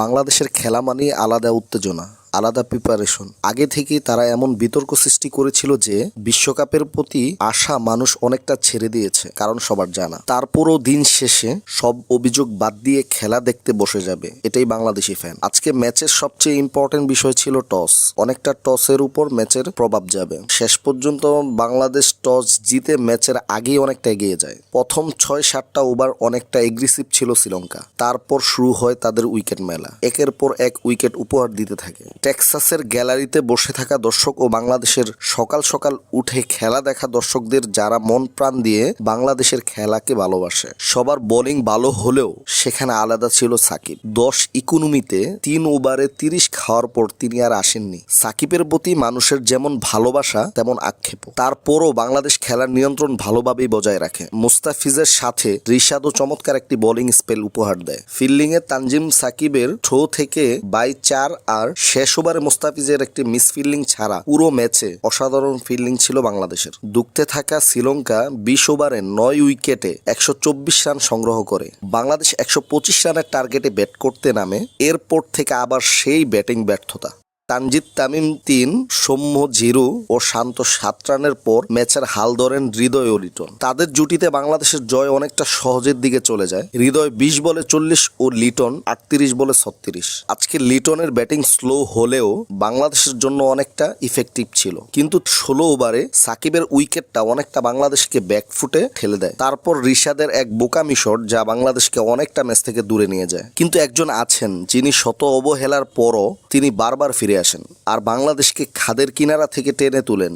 বাংলাদেশের খেলা মানেই আলাদা উত্তেজনা। আলাদা প্রিপারেশন আগে থেকেই তারা এমন বিতর্ক সৃষ্টি করেছিল যে বিশ্বকাপের প্রতি আশা মানুষ অনেকটা ছেড়ে দিয়েছে, কারণ সবার জানা। তারপরও দিন শেষে সব অভিযোগ বাদ দিয়ে খেলা দেখতে বসে যাবে, এটাই বাংলাদেশি ফ্যান আজকে ম্যাচের সবচেয়ে ইম্পর্টেন্ট বিষয় ছিল টস অনেকটা টসের উপর ম্যাচের প্রভাব যাবে। শেষ পর্যন্ত বাংলাদেশ টস জিতে ম্যাচের আগেই অনেকটা এগিয়ে যায়। প্রথম ছয় সাতটা ওভার অনেকটা এগ্রেসিভ ছিল শ্রীলঙ্কা। তারপর শুরু হয় তাদের উইকেট মেলা। একের পর এক উইকেট উপহার দিতে থাকে। টেক্সাসের গ্যালারিতে বসে থাকা দর্শক ও বাংলাদেশের সকাল সকাল উঠে খেলা দেখা দর্শকদের যারা মন প্রাণ দিয়ে বাংলাদেশের খেলাকে ভালোবাসে। সবার বোলিং ভালো হলেও সেখানে আলাদা ছিল সাকিব। দশ ইকোনমিতে তিন ওভারে তিরিশ খাওয়ার পর তিনি আর আসেননি। সাকিবের প্রতি মানুষের যেমন ভালোবাসা, তেমন আক্ষেপ তারপরও বাংলাদেশ খেলার নিয়ন্ত্রণ ভালোভাবেই বজায় রাখে। মুস্তাফিজের সাথে রিশাদও চমৎকার একটি বোলিং স্পেল উপহার দেয়। ফিল্ডিং এ তানজিম সাকিবের থ্রো থেকে বাই চার আর শেষ ওভারে মুস্তাফিজের একটি মিস ফিল্ডিং ছাড়া পুরো ম্যাচে অসাধারণ ফিল্ডিং ছিল বাংলাদেশের। দুঃখতে থাকা শ্রীলঙ্কা বিশ ওভারে নয় উইকেটে একশো চব্বিশ রান সংগ্রহ করে। বাংলাদেশ একশো পঁচিশ রানের টার্গেটে ব্যাট করতে নামে, এরপর থেকে আবার সেই ব্যাটিং ব্যর্থতা। তানজিদ তামিম তিন, সৌম্য জিরু ও শান্ত সাত রানের পর ম্যাচের হাল ধরেন হৃদয় ও লিটন। তাদের জুটিতে বাংলাদেশের জয় অনেকটা সহজের দিকে চলে যায়। হৃদয় বিশ বলে চল্লিশ ও লিটন আটত্রিশ বলে ছত্রিশ। আজকে লিটনের ব্যাটিং স্লো হলেও বাংলাদেশের জন্য অনেকটা ইফেক্টিভ ছিল। কিন্তু ষোলো ওভারে সাকিবের উইকেটটা অনেকটা বাংলাদেশকে ব্যাকফুটে ঠেলে দেয়। তারপর রিশাদের এক বোকামি শট যা বাংলাদেশকে অনেকটা ম্যাচ থেকে দূরে নিয়ে যায়। কিন্তু একজন আছেন যিনি শত অবহেলার পরও তিনি বারবার ফিরে আসেন আর বাংলাদেশকে খাদের কিনারা থেকে টেনে তুলেন।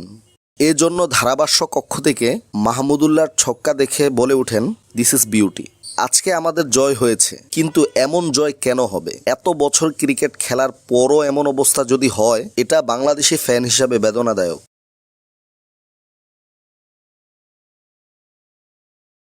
এজন্য ধারাভাষ্য কক্ষ থেকে মাহমুদুল্লাহর ছক্কা দেখে বলে ওঠেন দিস ইজ বিউটি আজকে আমাদের জয় হয়েছে, কিন্তু এমন জয় কেন হবে? এত বছর ক্রিকেট খেলার পরও এমন অবস্থা যদি হয়, এটা বাংলাদেশি ফ্যান হিসাবে বেদনাদায়ক।